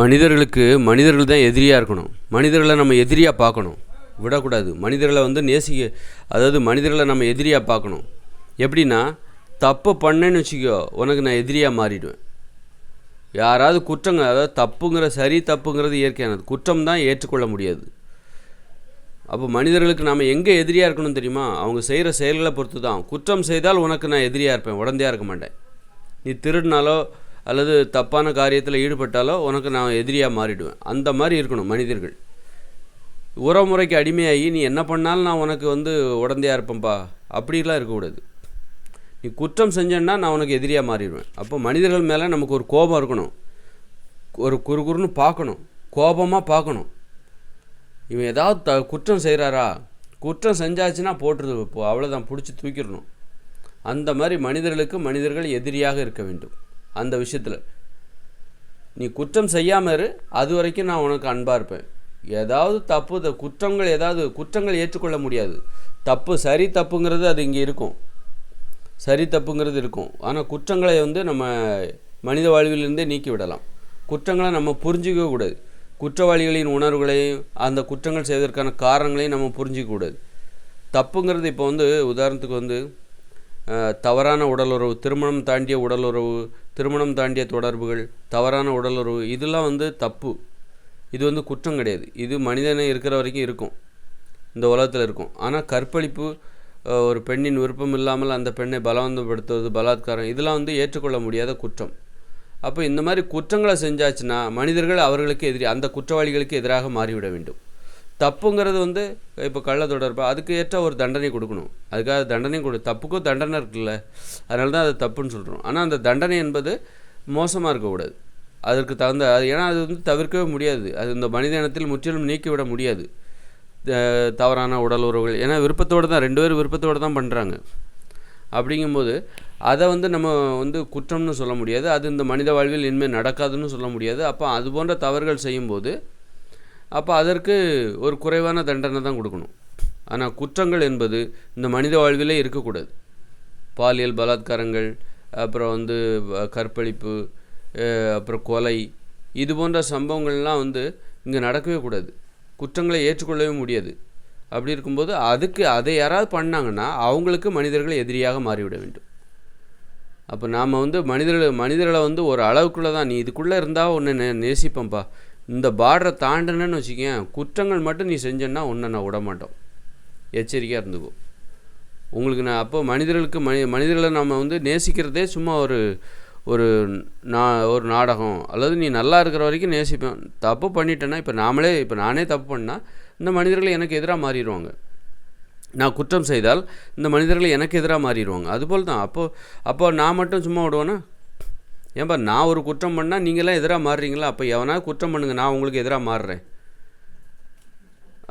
மனிதர்களுக்கு மனிதர்கள் தான் எதிரியாக இருக்கணும். மனிதர்களை நம்ம எதிரியாக பார்க்கணும். விடக்கூடாது. மனிதர்களை வந்து நேசிக்க அதாவது மனிதர்களை நம்ம எதிரியாக பார்க்கணும். எப்படின்னா தப்பு பண்ணேன்னு வச்சுக்கோ உனக்கு நான் எதிரியாக மாறிடுவேன். யாராவது குற்றங்க அதாவது தப்புங்கிற சரி தப்புங்கிறது இயற்கையானது. குற்றம் தான் ஏற்றுக்கொள்ள முடியாது. அப்போ மனிதர்களுக்கு நாம் எங்கே எதிரியாக இருக்கணும் தெரியுமா? அவங்க செய்கிற செயல்களை பொறுத்து தான் குற்றம் செய்தால் உனக்கு நான் எதிரியாக இருப்பேன். உடந்தையாக இருக்க மாட்டேன். நீ திருடினாலோ அல்லது தப்பான காரியத்தில் ஈடுபட்டாலோ உனக்கு நான் எதிரியாக மாறிடுவேன். அந்த மாதிரி இருக்கணும் மனிதர்கள். உறவுமுறைக்கு அடிமையாகி நீ என்ன பண்ணாலும் நான் உனக்கு வந்து உடந்தையாக இருப்பேன்ப்பா அப்படிலாம் இருக்கக்கூடாது. நீ குற்றம் செஞ்சேன்னா நான் உனக்கு எதிரியாக மாறிடுவேன். அப்போ மனிதர்கள் மேலே நமக்கு ஒரு கோபம் இருக்கணும். ஒரு குறுகுறுன்னு பார்க்கணும். கோபமாக பார்க்கணும். இவன் ஏதாவது த குற்றம் செய்கிறாரா குற்றம் செஞ்சாச்சுன்னா போட்டுருது இப்போ அவ்வளோதான் பிடிச்சி தூக்கிடணும். அந்த மாதிரி மனிதர்களுக்கு மனிதர்கள் எதிரியாக இருக்க வேண்டும். அந்த விஷயத்தில். நீ குற்றம் செய்யாமல் இரு அது வரைக்கும் நான் உனக்கு அன்பாக இருப்பேன். ஏதாவது தப்பு குற்றங்கள் ஏதாவது குற்றங்கள் ஏற்றுக்கொள்ள முடியாது. தப்பு சரி தப்புங்கிறது அது இங்கே இருக்கும். சரி தப்புங்கிறது இருக்கும். ஆனால் குற்றங்களை வந்து நம்ம மனித வாழ்விலிருந்தே நீக்கி விடலாம். குற்றங்களை நம்ம புரிஞ்சிக்கவே கூடாது. குற்றவாளிகளின் உணர்வுகளையும் அந்த குற்றங்கள் செய்வதற்கான காரணங்களையும் நம்ம புரிஞ்சிக்க கூடாது. தப்புங்கிறது இப்போ வந்து உதாரணத்துக்கு வந்து தவறான உடலுறவு திருமணம் தாண்டிய உடலுறவு திருமணம் தாண்டிய தொடர்புகள் தவறான உடலுறவு இதெல்லாம் வந்து தப்பு. இது வந்து குற்றம் கிடையாது. இது மனிதனை இருக்கிற வரைக்கும் இருக்கும். இந்த உலகத்தில் இருக்கும். ஆனால் கற்பழிப்பு ஒரு பெண்ணின் விருப்பம் இல்லாமல் அந்த பெண்ணை பலவந்தப்படுத்துவது பலாத்காரம் இதெல்லாம் வந்து ஏற்றுக்கொள்ள முடியாத குற்றம். அப்போ இந்த மாதிரி குற்றங்களை செஞ்சாச்சுன்னா மனிதர்கள் அவர்களுக்கு எதிரி அந்த குற்றவாளிகளுக்கு எதிராக மாறிவிட வேண்டும். தப்புங்கிறது வந்து இப்போ கள்ள தொடர்பு அதுக்கு ஏற்ற ஒரு தண்டனை கொடுக்கணும். அதுக்காக தண்டனை கொடு தப்புக்கும் தண்டனை இருக்குல்ல. அதனால தான் அது தப்புன்னு சொல்கிறோம் ஆனால் அந்த தண்டனை என்பது மோசமாக இருக்கக்கூடாது. அதற்கு தகுந்த அது ஏன்னா அது வந்து தவிர்க்கவே முடியாது. அது இந்த மனித இனத்தில் முற்றிலும் நீக்கிவிட முடியாது. தவறான உடல் உறவுகள். ஏன்னா விருப்பத்தோடு தான் ரெண்டு பேரும் விருப்பத்தோடு தான் பண்ணுறாங்க அப்படிங்கும்போது அதை வந்து நம்ம வந்து குற்றம்னு சொல்ல முடியாது. அது இந்த மனித வாழ்வில் இனிமேல் நடக்காதுன்னு சொல்ல முடியாது. அப்போ அது போன்ற தவறுகள் செய்யும்போது அப்போ அதற்கு ஒரு குறைவான தண்டனை தான் கொடுக்கணும். ஆனால் குற்றங்கள் என்பது இந்த மனித வாழ்விலே இருக்கக்கூடாது. பாலியல் பலாத்காரங்கள் அப்புறம் வந்து கற்பழிப்பு அப்புறம் கொலை இது போன்ற சம்பவங்கள்லாம் வந்து இங்கே நடக்கவே கூடாது. குற்றங்களை ஏற்றுக்கொள்ளவே முடியாது. அப்படி இருக்கும்போது அதுக்கு அதை யாராவது பண்ணாங்கன்னா அவங்களுக்கு மனிதர்கள் எதிரியாக மாறிவிட வேண்டும். அப்போ நாம் வந்து மனிதர்கள் மனிதர்களை வந்து ஒரு அளவுக்குள்ளே தான் நீ இதுக்குள்ளே இருந்தால் ஒன்று நே நேசிப்பேன்ப்பா இந்த பார்டரை தாண்டினேன்னு வச்சுக்கேன் குற்றங்கள் மட்டும் நீ செஞ்சேன்னா உன்னை நான் விட மாட்டோம். எச்சரிக்கையாக இருந்துக்கும் உங்களுக்கு நான் அப்போ மனிதர்களுக்கு மனி மனிதர்களை நம்ம வந்து நேசிக்கிறதே சும்மா ஒரு ஒரு நா ஒரு நாடகம். அல்லது நீ நல்லா இருக்கிற வரைக்கும் நேசிப்பேன். தப்பு பண்ணிட்டேன்னா இப்போ நாமளே இப்போ நானே தப்பு பண்ணால் இந்த மனிதர்கள் எனக்கு எதிராக மாறிடுவாங்க. நான் குற்றம் செய்தால் இந்த மனிதர்கள் எனக்கு எதிராக மாறிடுவாங்க. அதுபோல் தான். அப்போது அப்போ நான் மட்டும் சும்மா விடுவேன்னா ஏன்பா நான் ஒரு குற்றம் பண்ணால் நீங்களாம் எதிராக மாறுறீங்களா? அப்போ எவனா குற்றம் பண்ணுங்க நான் உங்களுக்கு எதிராக மாறுறேன்.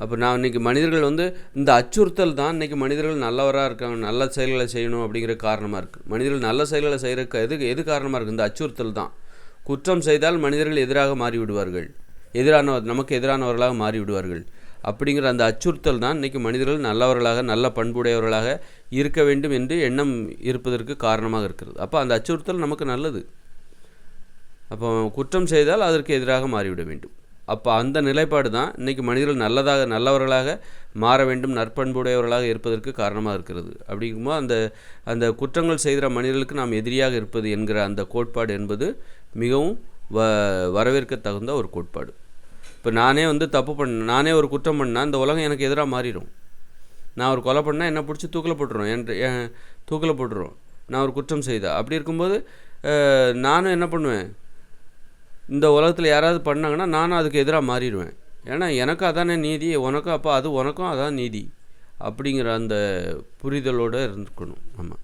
அப்போ நான் இன்றைக்கி மனிதர்கள் வந்து இந்த அச்சுறுத்தல் தான் இன்றைக்கி மனிதர்கள் நல்லவராக இருக்காங்க நல்ல செயல்களை செய்யணும் அப்படிங்கிற காரணமாக இருக்குது மனிதர்கள் நல்ல செயல்களை செய்கிறக்கு எது எது காரணமாக இருக்குது இந்த அச்சுறுத்தல் தான். குற்றம் செய்தால் மனிதர்கள் எதிராக மாறிவிடுவார்கள். எதிரான நமக்கு எதிரானவர்களாக மாறிவிடுவார்கள். அப்படிங்கிற அந்த அச்சுறுத்தல் தான் இன்றைக்கி மனிதர்கள் நல்லவர்களாக நல்ல பண்புடையவர்களாக இருக்க வேண்டும் என்று எண்ணம் இருப்பதற்கு காரணமாக இருக்கிறது. அப்போ அந்த அச்சுறுத்தல் நமக்கு நல்லது. அப்போ குற்றம் செய்தால் அதற்கு எதிராக மாறிவிட வேண்டும். அப்போ அந்த நிலைப்பாடு தான் இன்றைக்கி மனிதர்கள் நல்லதாக நல்லவர்களாக மாற வேண்டும் நற்பண்புடையவர்களாக இருப்பதற்கு காரணமாக இருக்கிறது. அப்படிங்கும்போது அந்த அந்த குற்றங்கள் செய்கிற மனிதர்களுக்கு நாம் எதிரியாக இருப்பது என்கிற அந்த கோட்பாடு என்பது மிகவும் வ வரவேற்க தகுந்த ஒரு கோட்பாடு. இப்போ நானே வந்து தப்பு பண்ண நானே ஒரு குற்றம் பண்ணால் இந்த உலகம் எனக்கு எதிராக மாறிடும். நான் ஒரு கொலை பண்ணால் என்னை பிடிச்சி தூக்கில் போட்டுரும் என் என் தூக்கில் போட்டுரும். நான் ஒரு குற்றம் செய்தா. அப்படி இருக்கும்போது நானும் என்ன பண்ணுவேன்? இந்த உலகத்தில் யாராவது பண்ணாங்கன்னா நானும் அதுக்கு எதிராக மாறிடுவேன். ஏன்னா எனக்கு அதானே நீதி உனக்கும் அப்போ அது உனக்கும் அதான் நீதி. அப்படிங்கிற அந்த புரிதலோடு இருந்துக்கணும். ஆமாம்